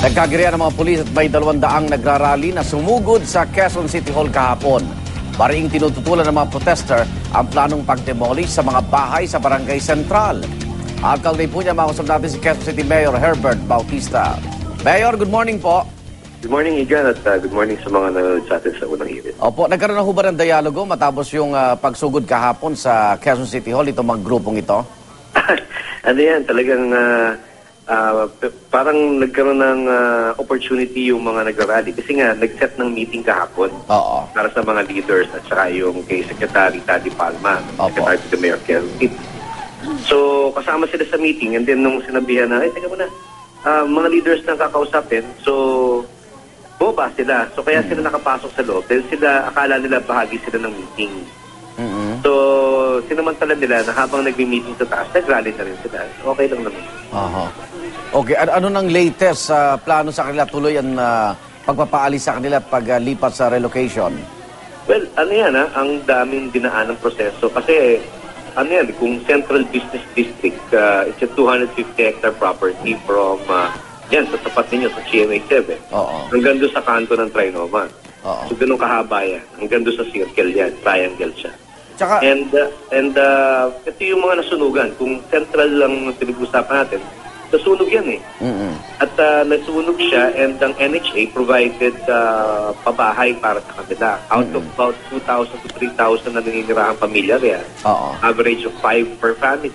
Nagkagirian ng mga pulis at may dalawang nagrarally na sumugod sa Quezon City Hall kahapon. Maring tinututulan ng mga protester ang planong pagdemolish sa mga bahay sa Barangay Central. At kaugnay po niya, makausap natin si Quezon City Mayor Herbert Bautista. Mayor, good morning po. Good morning, Igan, at uh, good morning sa mga nanonood sa atin sa unang hirit. Opo, nagkaroon na ho ba ng dialogo matapos yung ah, pagsugod kahapon sa Quezon City Hall, itong mga grupong ito? ano yan, talagang ah, p- parang nagkaroon ng ah, opportunity yung mga nagrarally kasi nga nag-set ng meeting kahapon Oo. para sa mga leaders at saka yung kay Secretary Tadi Palma, Opo. Secretary to the Mayor City. So, kasama sila sa meeting and then nung sinabihan na, ay, teka muna, ah, mga leaders na kakausapin, so, boba sila. So, kaya sila nakapasok sa loob dahil sila, akala nila bahagi sila ng meeting. mm So, sinamantala nila na habang nagmi-meeting sa taas, nag-rally na rin sila. Okay lang naman. Aha. Okay, ano, ano nang latest sa plano sa kanila tuloy ang ah, pagpapaalis sa kanila at paglipat sa relocation? Well, ano yan ha, ang daming dinaan ng proseso. Kasi, ano yan, kung Central Business District, uh, it's a 250 hectare property from, uh, yan, sa tapat ninyo, sa GMA 7. Oo. Hanggang doon sa kanto ng Trinoma. Oo. So, ganun kahaba yan. Hanggang doon sa circle yan, triangle siya. Tsaka, And uh, and uh, ito yung mga nasunugan. Kung central lang pinag-usapan natin, nasunog yan eh. mm At uh, nasunog siya and ang NHA provided uh, pabahay para sa kanila. Out of about 2,000 to 3,000 na naninirahang pamilya riyan. Oo. Average of 5 per family.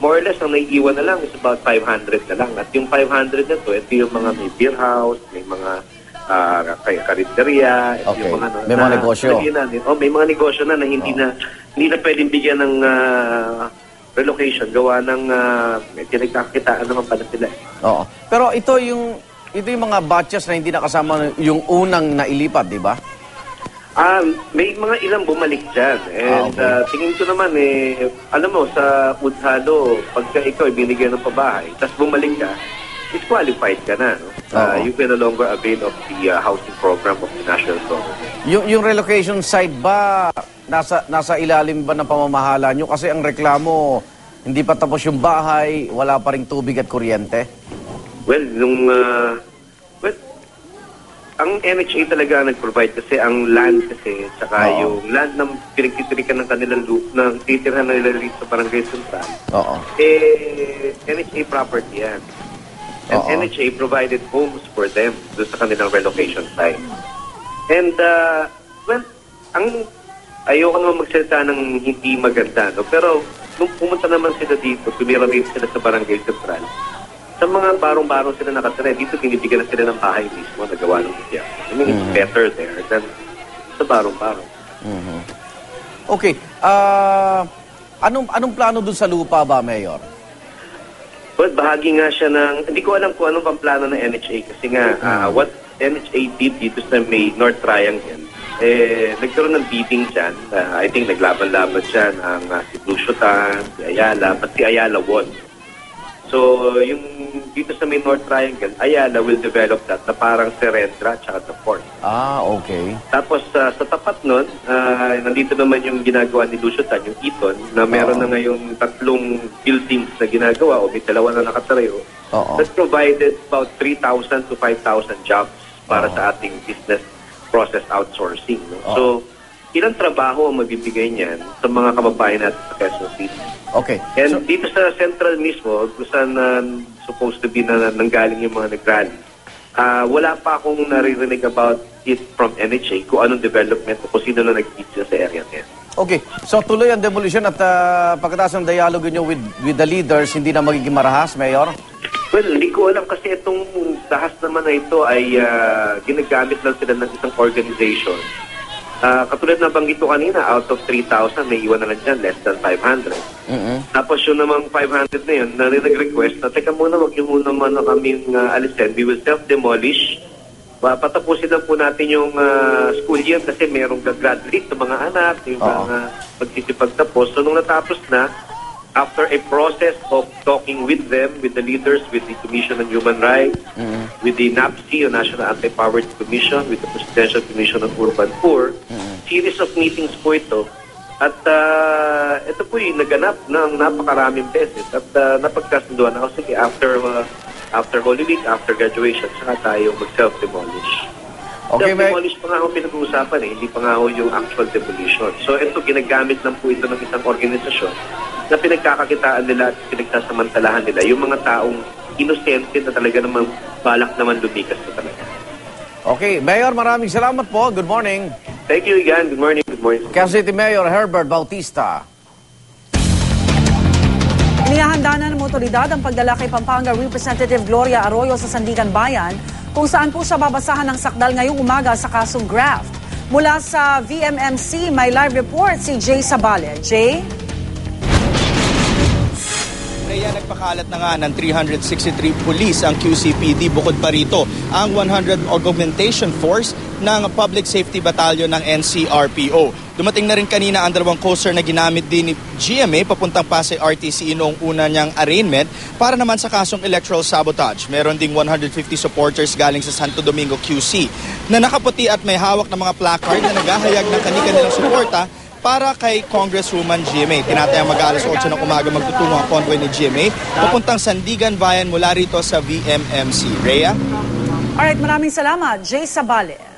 More or less, ang naiiwan na lang is about 500 na lang. At yung 500 na to, ito yung mga may beer house, may mga uh, kay karinderya, Okay. yung mga, May mga negosyo. nalagyan natin. Oh, may mga negosyo na na hindi na hindi na pwedeng bigyan ng ah, relocation gawa ng uh, pinagkakitaan naman pala sila. Oo. Pero ito yung ito yung mga batches na hindi nakasama yung unang nailipat, di ba? Ah, may mga ilang bumalik dyan. And Ah, okay. ah, tingin ko naman eh, alam mo, sa Udhalo, pagka ikaw ay binigyan ng pabahay, tapos bumalik ka, disqualified ka na. No? Ah, Oo. you can no longer avail of the ah, housing program of the national government. Yung yung relocation site ba nasa nasa ilalim ba ng pamamahala nyo kasi ang reklamo hindi pa tapos yung bahay, wala pa ring tubig at kuryente. Well, nung... ah, well, ang NHA talaga nag-provide kasi ang land kasi, saka Oo. yung land ng pinagtitirikan ng kanilang loop, ng titirhan na nila rito sa Barangay Central, Oo. eh, NHA property yan. And Oo. NHA provided homes for them doon sa kanilang relocation site. And, uh, well, ang ayoko naman magsalita ng hindi maganda, no? pero nung pumunta naman sila dito, tumira dito sila sa Barangay Central, sa mga barong-barong sila nakatira, dito binibigyan na sila ng bahay mismo na gawa ng gobyerno. I mean, it's better there than sa barong-barong. Mhm. Okay. Ah, anong anong plano dun sa lupa ba, Mayor? Well, bahagi nga siya ng, hindi ko alam kung anong pang plano ng NHA kasi nga, ah, what NHA did dito sa may North Triangle, eh, nagkaroon ng bidding dyan. Ah, I think naglaban-laban dyan ang uh, si Blusiotan, si Ayala, pati si Ayala won. So, yung dito sa may North Triangle, Ayala will develop that na parang Serendra at the Port. Ah, okay. Tapos ah, sa tapat nun, ah, nandito naman yung ginagawa ni Lucio Tan, yung Eton, na meron Oo. na ngayong tatlong buildings na ginagawa o may dalawa na nakatayo. Oo. That provided about 3,000 to 5,000 jobs para Oo. sa ating business process outsourcing. No? Oo. So, ilang trabaho ang mabibigay niyan sa mga kababayan natin sa Quezon City. Okay. And So, dito sa Central mismo, kung saan ah, supposed to be na nanggaling yung mga nag-rally, ah, wala pa akong naririnig about it from NHA kung anong development o kung sino na nag-feature sa area na yan. okay. So tuloy ang demolition at ah, pagkatapos ng dialogue nyo with with the leaders, hindi na magiging marahas, Mayor? Well, hindi ko alam kasi itong dahas naman na ito ay ah, ginagamit lang sila ng isang organization. Ah, katulad na banggit ko kanina, out of 3,000, may iwan na lang dyan, less than 500. Mhm. Tapos yung namang 500 na yun, na nag-request na, teka muna, wag yung muna muna kaming uh, alisin. We will self-demolish. Pa- Patapusin lang po natin yung ah, school year kasi merong gagraduate sa mga anak, yung mga magsisipagtapos. So nung natapos na, after a process of talking with them, with the leaders, with the Commission on Human Rights, with the NAPC, o National Anti-Poverty Commission, with the Presidential Commission on Urban Poor, series of meetings po ito. At ah, ito po yung naganap ng napakaraming beses at uh, napagkasunduan ako. Sige, after uh, after Holy Week, after graduation, saka tayo mag-self-demolish. Okay, may... Self-demolish pa nga ako pinag-uusapan eh, hindi pa nga ako yung actual demolition. So ito, ginagamit lang po ito ng isang organisasyon na pinagkakakitaan nila at pinagsasamantalahan nila yung mga taong inosente na talaga naman balak naman lumikas na talaga. Okay, Mayor, maraming salamat po. Good morning. Thank you again. Good morning. Good morning. Quezon City Mayor Herbert Bautista. Inihahanda na ng motoridad ang pagdala kay Pampanga Representative Gloria Arroyo sa Sandigan Bayan kung saan po siya babasahan ng sakdal ngayong umaga sa kasong graft. Mula sa VMMC, may live report si Jay Sabale. Jay? Rhea, nagpakalat na nga ng 363 police ang QCPD. Bukod pa rito, ang 100 augmentation force ng Public Safety Battalion ng NCRPO. Dumating na rin kanina ang dalawang coaster na ginamit din ni GMA papuntang Pasay RTC noong una niyang arraignment para naman sa kasong electoral sabotage. Meron ding 150 supporters galing sa Santo Domingo QC na nakaputi at may hawak ng mga placard na naghahayag ng kanilang suporta para kay Congresswoman GMA. Tinatayang mag-alas 8 ng umaga magtutungo ang convoy ni GMA papuntang Sandigan Bayan mula rito sa VMMC. Rhea? Alright, maraming salamat. Jay Sabale.